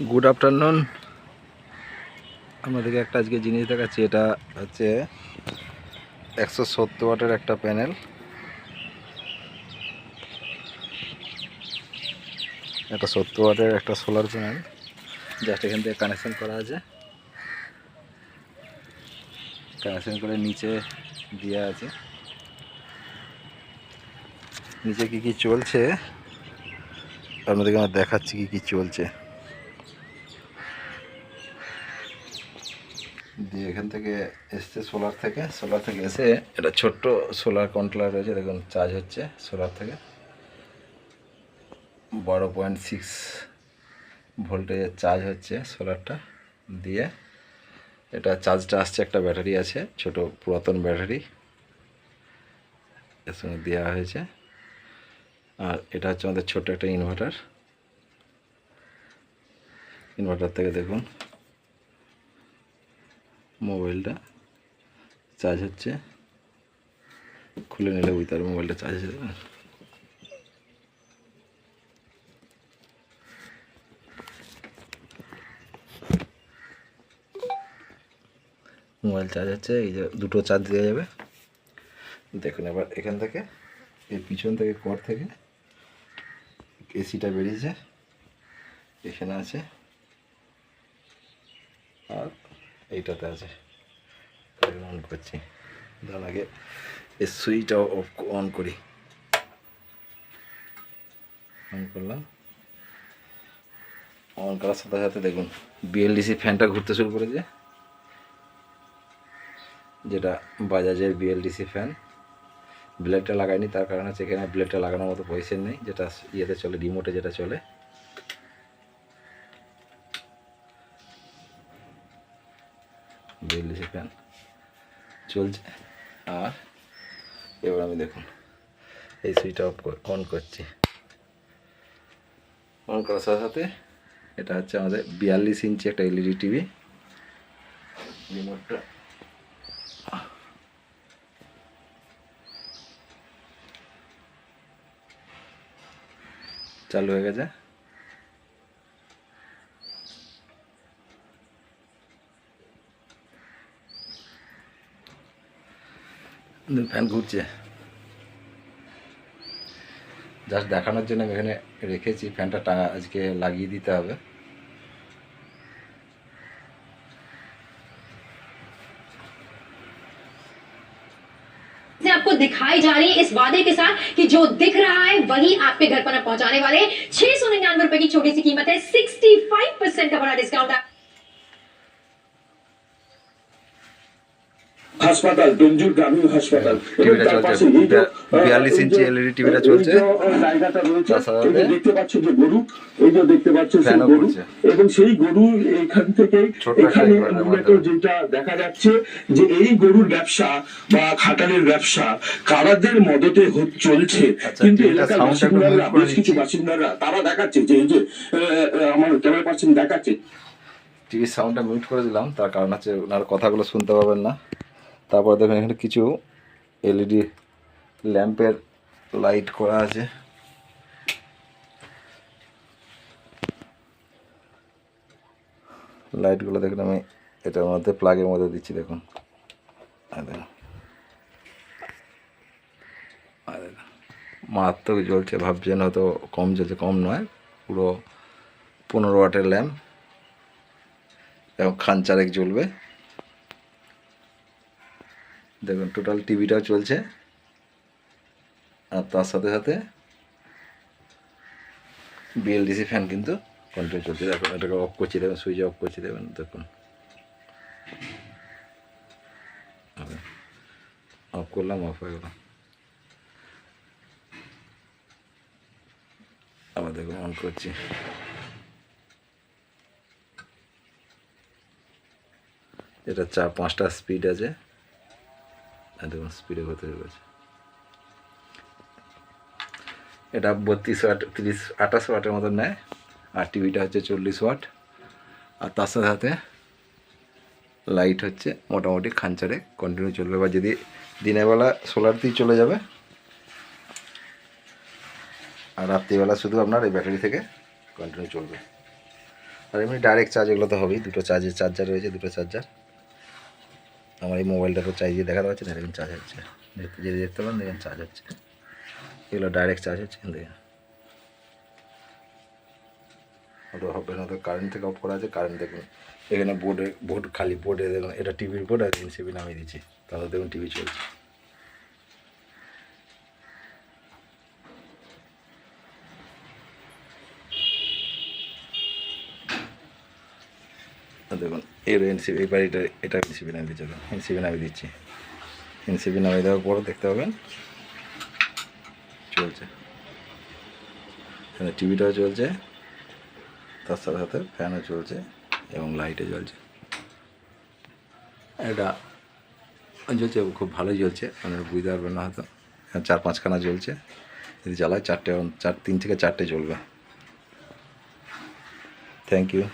Good afternoon আমাদেরকে একটা আজকে জিনিস দেখাচ্ছি, এটা হচ্ছে একশো সত্তর ওয়াটের একটা প্যানেল। একটা সত্তর ওয়াটের একটা সোলার প্যানেল জাস্ট এখান থেকে কানেকশন করা আছে। কানেকশন করে নিচে দেওয়া আছে। নিচে কি কি চলছে? আপনাদেরকে আমার দেখাচ্ছি কি কি চলছে। দিয়ে এখান থেকে এসছে সোলার থেকে। সোলার থেকে এসে এটা ছোট্ট সোলার কন্ট্রোলার রয়েছে, দেখুন চার্জ হচ্ছে সোলার থেকে। বারো পয়েন্ট সিক্স ভোল্টেজের চার্জ হচ্ছে সোলারটা দিয়ে। এটা চার্জটা আসছে, একটা ব্যাটারি আছে, ছোট পুরাতন ব্যাটারি এর সঙ্গে দেওয়া হয়েছে। আর এটা হচ্ছে আমাদের ছোট একটা ইনভার্টার ইনভার্টার থেকে দেখুন। মোবাইলটা। চার্জ হচ্ছে। খুলে নিলে বুঝতে পারবে মোবাইলটা চার্জ হয়ে যাবে। মোবাইল চার্জ হচ্ছে, এই যে দুটো চার্জ দেওয়া যাবে। দেখুন এবার এখান থেকে, এই পিছন থেকে, কর থেকে এসিটা বেরিয়েছে। এখানে আছে। আর এইটাতে আছে। অন করছি। তার আগে এই সুইচটা অফ অন করি। অন করলাম। অন করার সাথে সাথে দেখুন বিএলডিসি ফ্যানটা ঘুরতে শুরু করেছে। যেটা বাজাজের বিএলডিসি ফ্যান ব্লেডটা লাগাইনি, তার কারণ এখানে ব্লেডটা লাগানোর মতো পয়সা নেই, যেটা ইয়েতে চলে রিমোটে যেটা চলে। বিএলডিসি ফ্যান চলছে। আর এবার আমি দেখুন, এই সুইচটা অফ অন করছি। অন করার সাথে সাথে এটা হচ্ছে আমাদের বিয়াল্লিশ ইঞ্চি একটা এলইডি টিভি রিমোটটা চালু হয়ে গেছে। ফ্যান ঘুরছে জাস্ট দেখানোর জন্য আমি এখানে রেখেছি ফ্যানটা টাঙা আজকে লাগিয়ে দিতে হবে से आपको दिखाई जा रही है इस वादे के साथ कि जो दिख रहा है वही आपके घर पर आप पहुंचाने वाले छह सौ निन्यानवे रुपए की छोटी सी कीमत है सिक्सटी फाइव परसेंट का बड़ा डिस्काउंट হাসপাতাল ডঞ্জুর গ্রামীণ হাসপাতাল। টিভিটা চলছে। বিয়াল্লিশ ইঞ্চি এলইডি টিভিটা চলছে। জায়গাটা রয়েছে দেখতে পাচ্ছ যে গরু এই যে দেখতে পাচ্ছ সেই গরু। এবং সেই গরু এখান থেকে এখানে মূলত যেটা দেখা যাচ্ছে যে এই গরুর ব্যবসা বা খাটালের ব্যবসা কারাদের মদতে চলছে। আচ্ছা, কিন্তু এলাকার বাসিন্দারা বেশ কিছু বাসিন্দারা তারা দেখাচ্ছে যে এই যে আমার ক্যামেরা পার্সন দেখাচ্ছে। টিভির সাউন্ডটা মিউট করে দিলাম তার কারণ হচ্ছে ওনার কথাগুলো শুনতে পাবেন না। তারপর দেখুন, এখানে কিছু এলইডি ল্যাম্পের লাইট করা আছে। লাইটগুলো দেখুন, আমি এটার মধ্যে প্লাগের মধ্যে দিচ্ছি, দেখুন। দেখুন। মারাত্মক জ্বলছে ভাবছেন হয়তো কম জ্বলছে, কম নয়, পুরো পনেরো ওয়াটের ল্যাম্প। এবং খান চারেক জ্বলবে। দেখুন টোটাল টিভিটাও চলছে। আর তার সাথে সাথে বিএলডিসি ফ্যান কিন্তু কন্টিনিউ চলছে। দেখুন, এটাকে অফ করছি, দেখুন সুইচ অফ করছি, দেখুন দেখুন। অফ করলাম অফ হয়ে গেলাম আবার দেখুন অন করছি। এটা চার, পাঁচটা স্পিড আছে। দেখুন স্পিডে হতে হয়ে গেছে এটা বত্রিশ ওয়াট তিরিশ, আঠাশ ওয়াটের মতন নেয়। আর টিভিটা হচ্ছে চল্লিশ ওয়াট আর তার সাথে সাথে লাইট হচ্ছে মোটামুটি খাঞ্চারে কন্টিনিউ চলবে। বা যদি দিনের বেলা সোলার দিয়ে চলে যাবে, আর রাত্রিবেলা শুধু আপনার এই ব্যাটারি থেকে কন্টিনিউ চলবে। আর এমনি ডাইরেক্ট চার্জ এগুলো তো হবেই। দুটো চার্জের চার্জার রয়েছে, দুটো চার্জার আমার এই মোবাইলটা তো চার্জ দিয়ে দেখাতে পাচ্ছি না এরকম চার্জ হচ্ছে। দেখতে- যদি দেখতে পারেন দেখেন চার্জ হচ্ছে। এগুলো ডাইরেক্ট চার্জ হচ্ছে দেখেন ওটা হবে না কারেন্ট থেকে অফ করা আছে কারেন্ট দেখুন। এখানে বোর্ডে বোর্ড খালি বোর্ডে দেখুন, এটা টিভির বোর্ড আর এনসিবি নামিয়ে দিচ্ছি তাহলে দেখুন টিভি চলছে। দেখুন এর এনসিবি এবার এটা এটা এনসিবি নামিয়ে দিচ্ছি এনসিবি নামিয়ে দিচ্ছি। এনসিবি নামিয়ে দেওয়ার পর দেখতে পাবেন। চলছে। এখানে টিভিটাও চলছে। তার সাথে সাথে ফ্যানও চলছে এবং লাইটও জ্বলছে। এটা জ্বলছে, খুব ভালোই জ্বলছে। আপনারা বুঝতে পারবেন না হয়তো। চার পাঁচখানা জ্বলছে। যদি জ্বালায় চারটে, চার, তিন থেকে চারটে জ্বলবে। Thank you